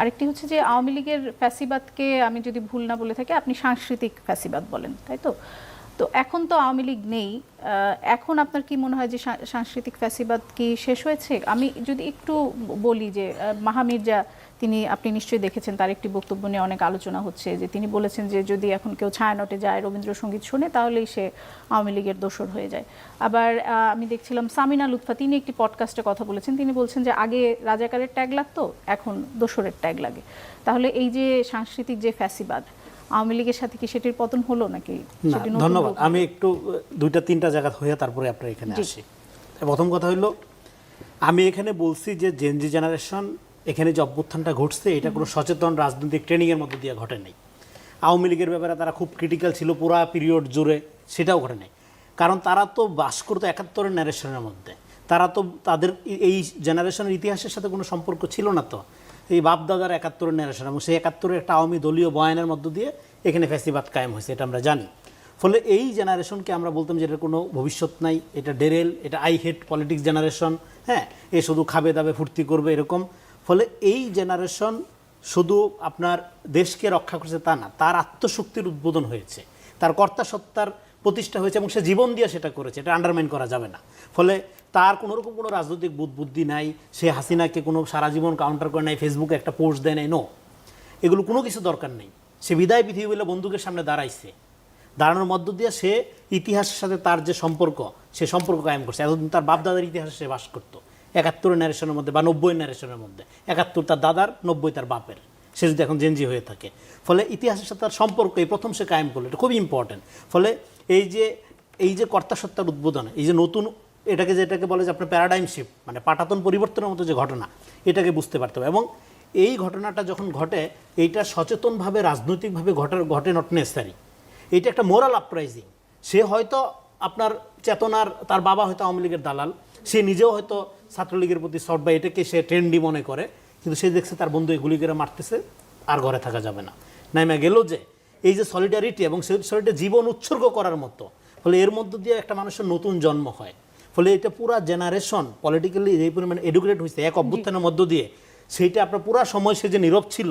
আরেকটি হচ্ছে যে আওয়ামী লীগের ফ্যাসিবাদকে আমি যদি ভুল না বলে থাকি, আপনি সাংস্কৃতিক ফ্যাসিবাদ বলেন, তাই তো? তো এখন তো আওয়ামী লীগ নেই। এখন আপনার কি মনে হয় যে সাংস্কৃতিক ফ্যাসিবাদ কি শেষ হয়েছে? আমি যদি একটু বলি যে মাহামির্জা মাহা মির্জা তিনি আপনি নিশ্চয়ই দেখেছেন তার একটি বক্তব্য নিয়ে অনেক আলোচনা হচ্ছে যে তিনি বলেছেন যে যদি এখন কেউ ছায়ানটে যায় রবীন্দ্রসঙ্গীত শুনে তাহলেই সে আওয়ামী লীগের দোসর হয়ে যায়। আবার আমি দেখছিলাম সামিনা লুৎফা তিনি একটি পডকাস্টে কথা বলেছেন তিনি বলছেন যে আগে রাজাকারের ট্যাগ লাগতো এখন দোসরের ট্যাগ লাগে। তাহলে এই যে সাংস্কৃতিক যে ফ্যাসিবাদ আওয়ামী লীগের সাথে কি সেটির পতন হলো নাকি ধন্যবাদ। আমি একটু দুইটা তিনটা জায়গা হয়ে তারপরে আপনার এখানে আসি। প্রথম কথা হলো আমি এখানে বলছি যে জেনজি জেনারেশন এখানে যে অভ্যুত্থানটা ঘটছে, এটা কোনো সচেতন রাজনৈতিক ট্রেনিংয়ের মধ্যে দিয়ে ঘটে নাই। আওয়ামী লীগের ব্যাপারে তারা খুব ক্রিটিক্যাল ছিল পুরা পিরিয়ড জুড়ে, সেটাও ঘটে নাই। কারণ তারা তো বাস করতো একাত্তরের ন্যারেশনের মধ্যে। তারা তো তাদের এই- জেনারেশনের ইতিহাসের সাথে কোনো সম্পর্ক ছিল না তো। এই বাপদাদার একাত্তরের ন্যারেশন এবং সেই একাত্তরের একটা আওয়ামী দলীয় বয়ানের মধ্য দিয়ে এখানে ফ্যাসিবাদ কায়েম হয়েছে, এটা আমরা জানি। ফলে এই জেনারেশনকে আমরা বলতাম যে এটার কোনো ভবিষ্যৎ নাই, এটা ডেরেল, এটা আই হেট পলিটিক্স জেনারেশন হ্যাঁ এ শুধু খাবে দাবে ফুর্তি করবে এরকম। ফলে এই জেনারেশন শুধু আপনার দেশকে রক্ষা করছে তা না, তার আত্মশক্তির উদ্বোধন হয়েছে। তার কর্তা সত্তার প্রতিষ্ঠা হয়েছে এবং সে জীবন দিয়ে সেটা করেছে, এটা আন্ডারমাইন করা যাবে না। ফলে তার কোনো রকম কোনো রাজনৈতিক বুধ বুদ্ধি নাই, সে হাসিনাকে কোনো সারা জীবন কাউন্টার করে নাই ফেসবুকে একটা পোস্ট দেয় নাই নো এগুলো কোনো কিছু দরকার নেই। সে বিদায় পৃথিবী বলে বন্দুকের সামনে দাঁড়াইছে। দাঁড়ানোর মধ্য দিয়ে সে ইতিহাসের সাথে তার যে সম্পর্ক, সে সম্পর্ক কায়েম করছে। এতদিন তার বাপ দাদার ইতিহাসে সে বাস করতো। একাত্তরের ন্যারেশনের মধ্যে বা নব্বই ন্যারেশনের মধ্যে। একাত্তর তার দাদার, নব্বই তার বাপের। সে যদি এখন জেনজি হয়ে থাকে। ফলে ইতিহাসের সাথে তার সম্পর্ক এই প্রথম সে কায়েম করল, এটা খুবই ইম্পর্টেন্ট ফলে এই যে এই যে কর্তাসত্তার উদ্বোধন, এই যে নতুন, এটাকে যেটাকে বলে যে আপনার প্যারাডাইম শিফট মানে পাটাতন পরিবর্তনের মতো যে ঘটনা, এটাকে বুঝতে পারতে হবে। এবং এই ঘটনাটা যখন ঘটে, এইটা সচেতনভাবে, রাজনৈতিকভাবে ঘটে ঘটে নট নেসারি এইটা একটা মোরাল আপরাইজিং সে হয়তো আপনার চেতনার, তার বাবা হয়তো আওয়ামী লীগের দালাল। সে নিজেও হয়তো ছাত্রলীগের প্রতি শর্ট বা এটাকে সে ট্রেন্ডি মনে করে কিন্তু সে দেখছে তার বন্ধু গুলি করে মারতেছে আর ঘরে থাকা যাবে না। নাইমা গেল যে এই যে সলিডারিটি এবং সেই সলিডারিটি জীবন উৎসর্গ করার মতো ফলে এর মধ্য দিয়ে একটা মানুষের নতুন জন্ম হয়। ফলে এটা পুরা জেনারেশন পলিটিক্যালি যে পরিমাণে এডুকেটেড হয়েছে এক অভ্যুত্থানের মধ্য দিয়ে সেইটা আপনার পুরা সময় সে যে নীরব ছিল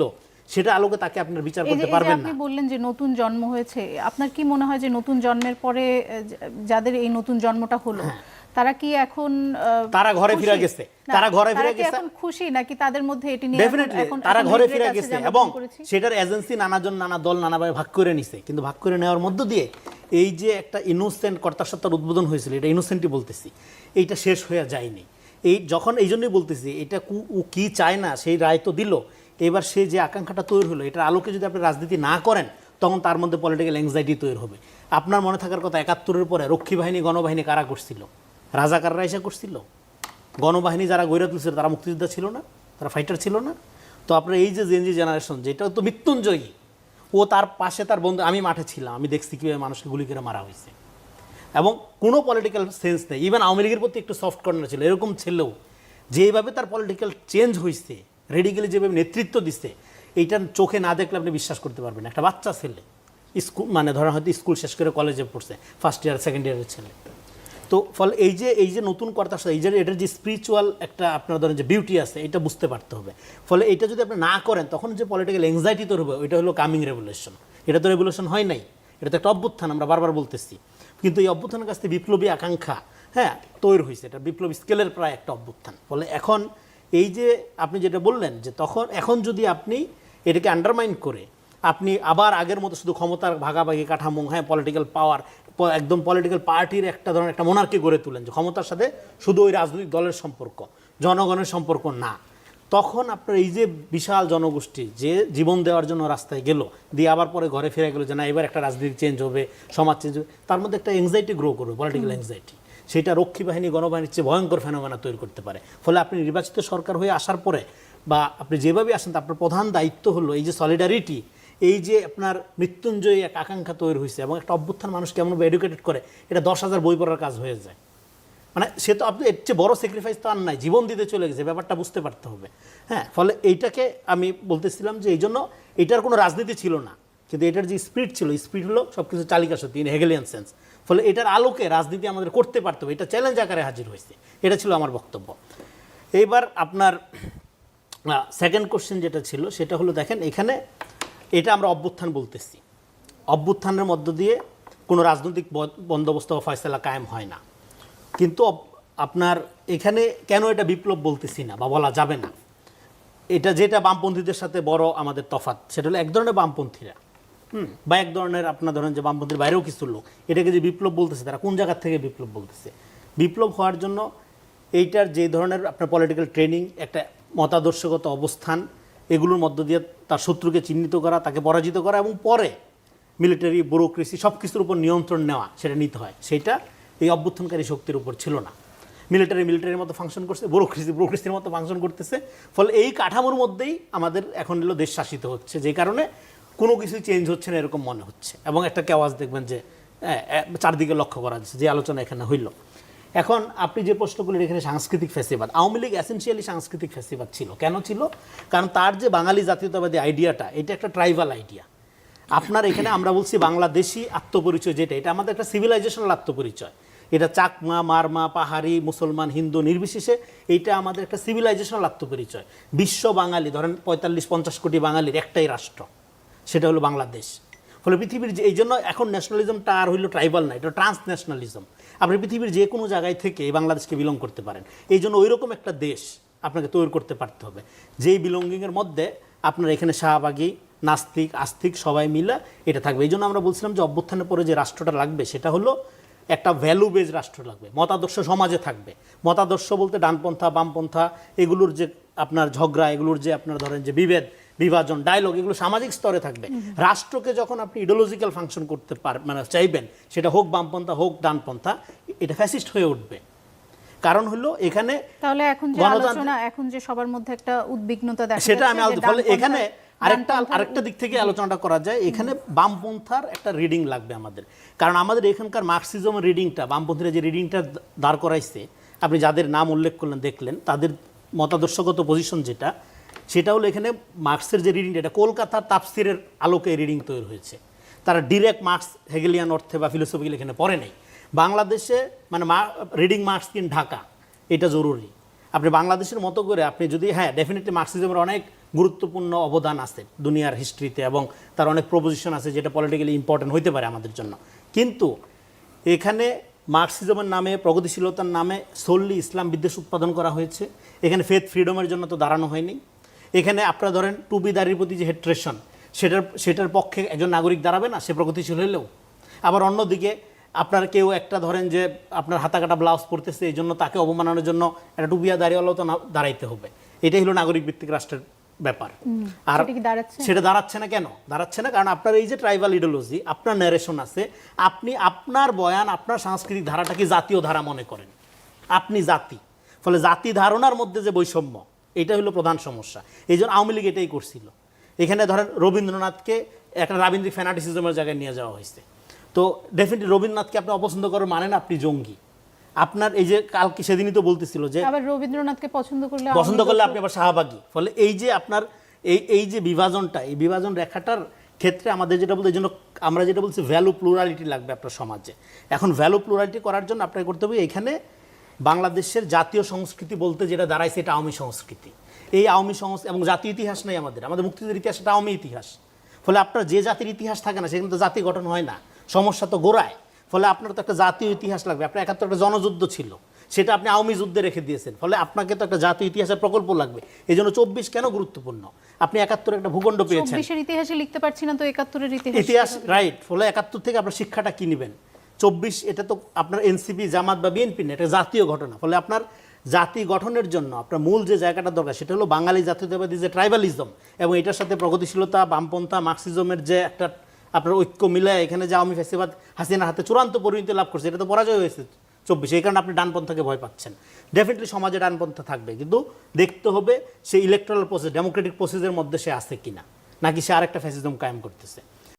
সেটা আলোকে তাকে আপনার বিচার করতে পারবেন আপনি না। বললেন যে নতুন জন্ম হয়েছে আপনার কি মনে হয় যে নতুন জন্মের পরে যাদের এই নতুন জন্মটা হলো তারা কি এখন। তারা ঘরে ফিরে গেছে। তারা ঘরে ফিরে গেছে। এখন খুশি নাকি তাদের মধ্যে এটি নিয়ে ডেফিনেটলি তারা ঘরে ফিরে গেছে এবং সেটার এজেন্সি নানাজন নানা দল নানাভাবে ভাগ করে নিছে। কিন্তু ভাগ করে নেওয়ার মধ্য দিয়ে এই যে একটা ইনোসেন্ট কর্তাসত্তার উদ্বোধন হয়েছিল এটা ইনোসেন্টই বলতেছি। এইটা শেষ হয়ে যায়নি। এই যখন এই জন্যই বলতেছি এটা ও কি চায় না সেই রায় তো দিল। এবার সে যে আকাঙ্ক্ষাটা তৈরি হলো এটার আলোকে যদি আপনি রাজনীতি না করেন তখন তার মধ্যে পলিটিক্যাল অ্যাংজাইটি তৈরি হবে। আপনার মনে থাকার কথা একাত্তরের পরে রক্ষী বাহিনী গণবাহিনী কারা করছিল? রাজাকাররা এসে করছিল। গণবাহিনী যারা গড়ে তুলছিল, তারা মুক্তিযোদ্ধা ছিল না, তারা ফাইটার ছিল না। তো আপনার এই যে জেনজি জেনারেশন যেটা তো মৃত্যুঞ্জয়ী, ও তার পাশে তার বন্ধু, আমি মাঠে ছিলাম, আমি দেখছি কীভাবে মানুষকে গুলি করে মারা হয়েছে। এবং কোনো পলিটিক্যাল সেন্স নেই ইভেন আওয়ামী লীগের প্রতি একটু সফট কর্নার ছিল, এরকম ছেলেও। যেভাবে তার পলিটিক্যাল চেঞ্জ হয়েছে রেডিক্যালি যেভাবে নেতৃত্ব দিচ্ছে এইটা চোখে না দেখলে আপনি বিশ্বাস করতে পারবেন একটা বাচ্চা ছেলে স্কুল মানে ধরেন হয়তো স্কুল শেষ করে কলেজে পড়ছে ফার্স্ট ইয়ার সেকেন্ড ইয়ারের ছেলে। তো ফলে এই যে এই যে নতুন কর্তার সাথে এই যে এটার যে স্পিরিচুয়াল একটা আপনার ধরেন যে বিউটি আছে, এটা বুঝতে পারতে হবে। ফলে এটা যদি আপনি না করেন, তখন যে পলিটিক্যাল এংজাইটি তৈরি হবে, ওইটা হলো কামিং রেভলিউশন এটা তো রেভলিউশন হয় নাই। এটা তো একটা অভ্যুত্থান, আমরা বারবার বলতেছি। কিন্তু এই অভ্যুত্থানের কাছ থেকে বিপ্লবী আকাঙ্ক্ষা হ্যাঁ তৈরি হয়েছে। এটা বিপ্লবী স্কেলের প্রায় একটা অভ্যুত্থান। ফলে এখন এই যে আপনি যেটা বললেন, যে তখন, এখন যদি আপনি এটাকে আন্ডারমাইন করে, আপনি আবার আগের মতো শুধু ক্ষমতার ভাগাভাগি কাঠামো হ্যাঁ পলিটিক্যাল পাওয়ার একদম পলিটিক্যাল পার্টির একটা ধরনের একটা মোনার্কি গড়ে তুলেন যে ক্ষমতার সাথে শুধু ওই রাজনৈতিক দলের সম্পর্ক, জনগণের সম্পর্ক না। তখন আপনার এই যে বিশাল জনগোষ্ঠী যে জীবন দেওয়ার জন্য রাস্তায় গেল, দিয়ে আবার পরে ঘরে ফিরে গেলো যে না, এবার একটা রাজনীতি চেঞ্জ হবে, সমাজ চেঞ্জ হবে, তার মধ্যে একটা এংজাইটি গ্রো করবে পলিটিক্যাল এংজাইটি সেটা রক্ষী বাহিনী, গণবাহিনীর চেয়ে ভয়ঙ্কর ফেনোমেনা তৈরি করতে পারে। ফলে আপনি নির্বাচিত সরকার হয়ে আসার পরে বা আপনি যেভাবে আসেন আপনার প্রধান দায়িত্ব হলো এই যে সলিডারিটি এই যে আপনার মৃত্যুঞ্জয়ী এক আকাঙ্ক্ষা তৈরি হয়েছে এবং একটা অভ্যুত্থান মানুষ কেমন এডুকেটেড করে, এটা দশ হাজার বই পড়ার কাজ হয়ে যায়। মানে সে তো আপনি এর চেয়ে বড় স্যাক্রিফাইস তো আর নাই, জীবন দিতে চলে গেছে, ব্যাপারটা বুঝতে পারতে হবে। হ্যাঁ ফলে এইটাকে আমি বলতেছিলাম যে এই জন্য এটার কোনো রাজনীতি ছিল না, কিন্তু এটার যে স্পিড ছিল স্পিড হলো সব কিছু চালিকা সত্যি ইন হেগেলিয়ান সেন্স ফলে এটার আলোকে রাজনীতি আমাদের করতে পারতে হবে, এটা চ্যালেঞ্জ আকারে হাজির হয়েছে, এটা ছিল আমার বক্তব্য। এইবার আপনার সেকেন্ড কোশ্চেন যেটা ছিল, সেটা হলো দেখেন, এখানে এটা আমরা অভ্যুত্থান বলতেছি। অভ্যুত্থানের মধ্য দিয়ে কোনো রাজনৈতিক বন্দোবস্ত বা ফয়সলা কায়েম হয় না। কিন্তু আপনার এখানে কেন এটা বিপ্লব বলতেছি না বা বলা যাবে না? এটা যেটা বামপন্থীদের সাথে বড় আমাদের তফাৎ, সেটা হলো এক ধরনের বামপন্থীরা। হুম, বা এক ধরনের আপনার ধরেন যে বামপন্থীর বাইরেও কিছু লোক। এটাকে যে বিপ্লব বলতেছে, তারা কোন জায়গার থেকে বিপ্লব বলতেছে? বিপ্লব হওয়ার জন্য এইটার যে ধরনের আপনার পলিটিক্যাল ট্রেনিং একটা মতাদর্শগত অবস্থান এগুলোর মধ্য দিয়ে তার শত্রুকে চিহ্নিত করা তাকে পরাজিত করা এবং পরে মিলিটারি ব্যুরোক্রেসি সব কিছুর উপর নিয়ন্ত্রণ নেওয়া সেটা নিতে হয়। সেটা এই অভ্যুত্থানকারী শক্তির উপর ছিল না। মিলিটারি মিলিটারির মতো ফাংশন করছে ব্যুরোক্রেসি ব্যুরোক্রেসির মতো ফাংশন করতেছে। ফলে এই কাঠামোর মধ্যেই আমাদের এখন হলো দেশ শাসিত হচ্ছে। যে কারণে কোনো কিছু চেঞ্জ হচ্ছে না এরকম মনে হচ্ছে। এবং একটা কেওয়াজ দেখবেন যে হ্যাঁ, চারদিকে লক্ষ্য করা যাচ্ছে। যে আলোচনা এখানে হইল। এখন আপনি যে প্রশ্ন করলেন, এখানে সাংস্কৃতিক ফেস্টিভাল। আওয়ামী লীগ এসেন্সিয়ালি সাংস্কৃতিক ফেস্টিভাল ছিল। কেন ছিল? কারণ তার যে বাঙালি জাতীয়তাবাদী আইডিয়াটা এটা একটা ট্রাইবাল আইডিয়া আপনার এখানে আমরা বলছি বাংলাদেশি আত্মপরিচয় যেটা, এটা আমাদের একটা সিভিলাইজেশনাল আত্মপরিচয়। এটা চাকমা, মারমা, পাহাড়ি, মুসলমান, হিন্দু নির্বিশেষে এইটা আমাদের একটা সিভিলাইজেশনাল আত্মপরিচয়। বিশ্ব বাঙালি, ধরেন পঁয়তাল্লিশ, পঞ্চাশ কোটি বাঙালির একটাই রাষ্ট্র, সেটা হলো বাংলাদেশ। ফলে পৃথিবীর যে এই জন্য এখন ন্যাশনালিজমটা আর হইল ট্রাইবাল না, এটা ট্রান্স ন্যাশনালিজম আপনি পৃথিবীর যে কোনো জায়গায় থেকে বাংলাদেশকে বিলং করতে পারেন। এই জন্য ওই রকম একটা দেশ আপনাকে তৈরি করতে পারতে হবে। যেই বিলঙ্গিংয়ের মধ্যে আপনার এখানে শাহবাগী, নাস্তিক, আস্তিক সবাই মিলে এটা থাকবে। এই জন্য আমরা বলছিলাম যে অভ্যুত্থানের পরে যে রাষ্ট্রটা লাগবে সেটা হলো একটা ভ্যালু বেজ রাষ্ট্র লাগবে। মতাদর্শ সমাজে থাকবে। মতাদর্শ বলতে ডানপন্থা, বামপন্থা, এগুলোর যে আপনার ঝগড়া, এগুলোর যে আপনার ধরেন যে বিভেদ বিভাজন ডায়লগ এগুলো সামাজিক স্তরে থাকবে। রাষ্ট্রকে যখন আপনি ইডিওলজিক্যাল ফাংশন করতে পার মানে চাইবেন সেটা হোক বামপন্থা হোক ডানপন্থা এটা ফ্যাসিস্ট হয়ে উঠবে। কারণ হলো এখানে তাহলে এখন যে আলোচনা এখন যে সবার মধ্যে একটা উদ্বিগ্নতা দেখা সেটা আমি ফলে এখানে আরেকটা আরেকটা দিক থেকে আলোচনাটা করা যায়। এখানে বামপন্থার একটা রিডিং লাগবে আমাদের। কারণ আমাদের এখানকার মার্কসিজমের রিডিংটা বামপন্থীরা যে রিডিংটা দাঁড় করাইছে আপনি যাদের নাম উল্লেখ করলেন দেখলেন তাদের মতাদর্শগত পজিশন যেটা সেটা হলো এখানে মার্কসের যে রিডিংটা এটা কলকাতার তাপসিরের আলোকে রিডিং তৈরি হয়েছে। তারা ডিরেক্ট মার্কস হেগেলিয়ান অর্থে বা ফিলোসফিক্যাল এখানে পড়ে নেই। বাংলাদেশে মানে রিডিং মার্কস ইন ঢাকা, এটা জরুরি। আপনি বাংলাদেশের মতো করে আপনি যদি হ্যাঁ ডেফিনেটলি মার্কসিজমের অনেক গুরুত্বপূর্ণ অবদান আছে দুনিয়ার হিস্ট্রিতে এবং তার অনেক প্রপোজিশন আছে যেটা পলিটিক্যালি ইম্পর্টেন্ট হইতে পারে আমাদের জন্য। কিন্তু এখানে মার্কসিজমের নামে, প্রগতিশীলতার নামে সোললি ইসলাম বিদ্বেষ উৎপাদন করা হয়েছে। এখানে ফেথ ফ্রিডমের জন্য তো দাঁড়ানো হয়নি। এখানে আপনারা ধরেন টুবিদারির প্রতি যে হেট্রেশন সেটার সেটার পক্ষে একজন নাগরিক দাঁড়াবে না সে প্রগতিশীল হলেও আবার অন্যদিকে আপনার কেউ একটা ধরেন যে আপনার হাতা কাটা ব্লাউজ পরতেছে এই জন্য তাকে অবমাননার জন্য একটা টুবিয়া দাঁড়িয়েও তো দাঁড়াইতে হবে। এটাই হলো নাগরিক ভিত্তিক রাষ্ট্রের ব্যাপার। আর সেটা দাঁড়াচ্ছে? সেটা দাঁড়াচ্ছে না কেন? দাঁড়াচ্ছে না কারণ আপনার এই যে ট্রাইবাল ইডিওলজি আপনার ন্যারেশন আছে আপনি আপনার বয়ান আপনার সাংস্কৃতিক ধারাটাকে জাতীয় ধারা মনে করেন। আপনি জাতি। ফলে জাতি ধারণার মধ্যে যে বৈষম্য এটা হলো প্রধান সমস্যা। এই জন্য আওয়ামী লীগ এটাই করছিল। এখানে ধরেন রবীন্দ্রনাথকে একটা রাবীন্দ্রিক ফ্যানাটিসিজমের জায়গায় নিয়ে যাওয়া হয়েছে। তো ডেফিনেটলি রবীন্দ্রনাথকে আপনি অপছন্দ করেন মানে না আপনি জঙ্গি। আপনার এই যে কালকে সেদিনই তো বলতেছিল যে আবার রবীন্দ্রনাথকে পছন্দ করলে পছন্দ করলে আপনি আবার শাহবাগী। ফলে এই যে আপনার এই এই যে বিভাজনটা এই বিভাজন রেখাটার ক্ষেত্রে আমাদের যেটা বলতে এই জন্য আমরা যেটা বলছি ভ্যালু প্লুরালিটি লাগবে আপনার সমাজে। এখন ভ্যালু প্লুরালিটি করার জন্য আপনাকে করতে হবে এখানে বাংলাদেশের জাতীয় সংস্কৃতি বলতে যেটা দাঁড়াইছে এটা আওয়ামী সংস্কৃতি। এই আওয়ামী সংস্কৃতি এবং জাতীয় ইতিহাস নেই আমাদের। আমাদের মুক্তিযুদ্ধের ইতিহাস এটা আওয়ামী ইতিহাস। ফলে আপনার যে জাতির ইতিহাস থাকে না সেখানে তো জাতি গঠন হয় না। সমস্যা তো গোড়ায়। ফলে আপনার তো একটা জাতীয় ইতিহাস লাগবে। আপনার একাত্তর একটা জনযুদ্ধ ছিল। সেটা আপনি আওয়ামী যুদ্ধে রেখে দিয়েছেন। ফলে আপনাকে তো একটা জাতীয় ইতিহাসের প্রকল্প লাগবে। এই জন্য চব্বিশ কেন গুরুত্বপূর্ণ? আপনি একাত্তর একটা ভূখণ্ড পেয়েছেন। ইতিহাসে লিখতে পারছি না তো একাত্তরের ইতিহাস। ইতিহাস রাইট ফলে একাত্তর থেকে আপনার শিক্ষাটা কি নেবেন? চব্বিশ, এটা তো আপনার এনসিপি, জামাত বা বিএনপি না, এটা জাতীয় ঘটনা। ফলে আপনার জাতি গঠনের জন্য, আপনার মূল যে জায়গাটা দরকার, সেটা হলো বাঙালি জাতীয়তাবাদী যে ট্রাইবালিজম এবং এটার সাথে প্রগতিশীলতা, বামপন্থা, মার্কসিজমের যে একটা আপনার ঐক্য মিলে এখানে যে আওয়ামী ফেসিবাদ হাসিনার হাতে চূড়ান্ত পরিণতি লাভ করছে, এটা তো পরাজয় হয়েছে চব্বিশ, এই কারণে আপনি ডানপন্থাকে ভয় পাচ্ছেন। ডেফিনেটলি সমাজে ডানপন্থা থাকবে, কিন্তু দেখতে হবে সেই ইলেকট্রাল প্রসেস ডেমোক্রেটিক প্রসেসের মধ্যে সে আছে কিনা, নাকি সে আরেকটা ফ্যাসিজম কায়েম করতেছে।